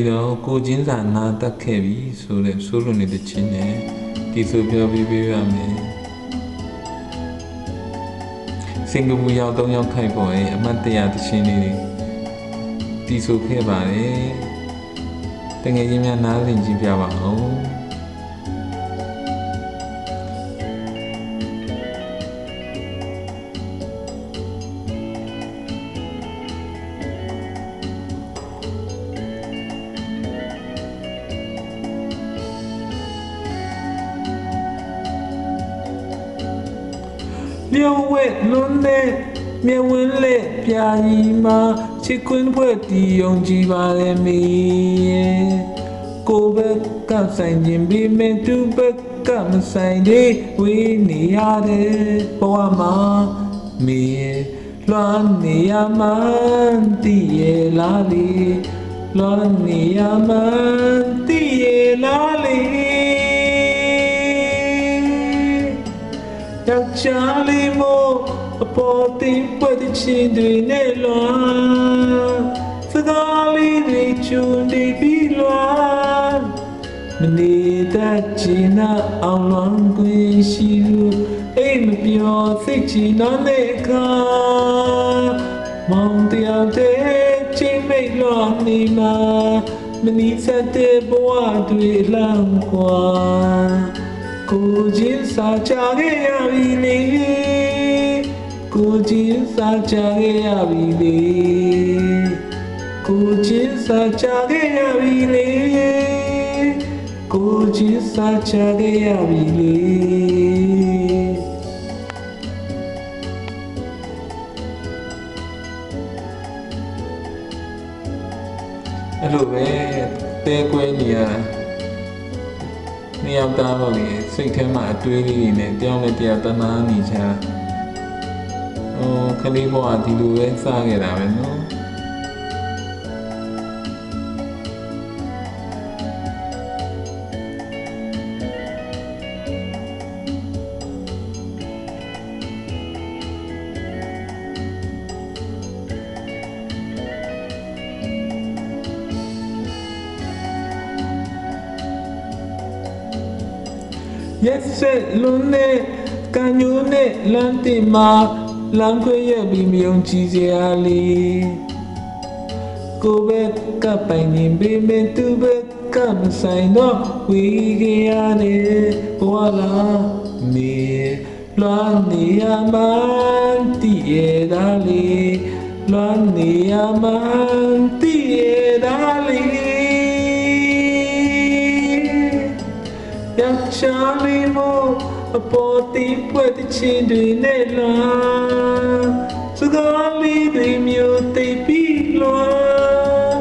ဒီတော့ကိုချင်းစာနာတက်ခဲ့ပြီဆိုတဲ့ဆိုလိုနေတဲ့ချင်းနဲ့ဒီဆိုပြောပြပေးရမယ်စင်ကာပူရောက်၃ရောက်ခိုက်ပေါ်ရဲ့အမတ်တရတချင်းလေးတွေတီးဆိုခဲ့ပါတယ်တကယ်ချင်းများနားလည်ကြည့်ပြပါအော င်လျောဝဲလွန်းတဲ့မြဝင်းလက်ပြာကြီးမှာချစ်ခွင်းဖွဲ့တီယုံကြည်ပါလေမီရဲ့ကိုယ်ဘက်ကဆိုင်ခြင်းပြီးမဲ့သူဘက်ကမဆိုင်သေးဝေးနေရတဲ့ဘဝမှာမီရဲ့လွမ်းနေရမှန်းတည်ရဲ့လားလေလွမ်းနေရမှန်းတည်ရဲ့လားလေ ယောက်ျားလေးမို့အပေါ်တင်ပွက်တဲ့ချင်းတွေနဲ့လွန်စကားလေးတွေချွန်နေပြီးလွန်မနေတတ်ချင်နာအောင်လွန်ခွင့်ရှိလို့အိမ်မပြောစိတ်ချင်တော့တဲ့အခါမောင်တယောက်တည်းချင်းမိတ်လွန်နေမှာမနီးစက်တဲ့ဘဝတွေလမ်းကွာ ကိုချင်းစာချခဲ့ရပြီလေကိုချင်းစာချခဲ့ရပြီလေကိုချင်းစာချခဲ့ရပြီလေကိုချင်းစာချခဲ့ရပြီလေအဲ့လိုပဲတဲကွဲနေရတာ နှစ်ယောက်သားပေါ့လေစိတ်ထဲမှာအတွေးလေးတွေနဲ့တယောက်နဲ့တယောက်တနာနေချာဟိုခလေးဘဝဒီလိုပဲစခဲ့တာပဲနော် ရက်ဆက်လွန်းနဲ့ကံညိုးနဲ့လမ်းတင်မှာလမ်းခွဲရပြီးမယုံကြည်စရာလေးကိုဘက်ကပိုင်ရင်ဘေးမဲ့သူဘက်ကမဆိုင်တော့ဝီကြရတယ်ဘဝလာမေလွမ်းနေရမှန်းတည်ရတာလေးလွမ်းနေရမှန်းတည်ရတာလေး ယောက်ျားလေးမို့အပေါ်တင်ပွက်တဲ့ချင်းတွေနဲ့လွန်စကားလေးတွေမျိုးသိပ်ပြီးလွန်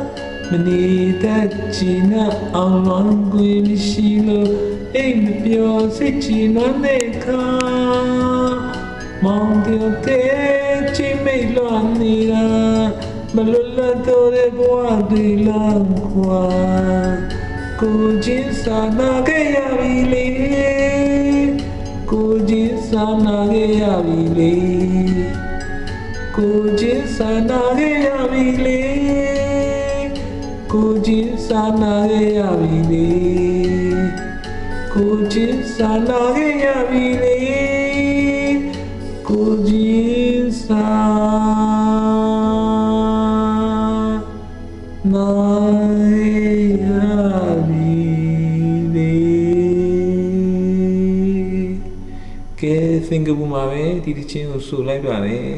မနေတတ်ချင်တဲ့အောင်လွန်ကိုမရှိလို့အိမ်မပြောစိတ်ချင်တဲ့ခါမောင်တဲ့တဲ့ချင်မိတ်လွန်နေတာမလွတ်လပ်တော့တဲ့ဘဝတွေလမ်းခွာ ကိုချင်းစာနာခဲ့ရပြီလေကိုချင်းစာနာခဲ့ရပြီလေကိုချင်းစာနာခဲ့ရပြီလေကိုချင်းစာနာခဲ့ရပြီလေကိုချင်းစာနာခဲ့ရပြီလေကိုချင်းစာ စင်ကာပူမှာပဲဒီတချင်းကိုဆိုလိုက်ပါတယ်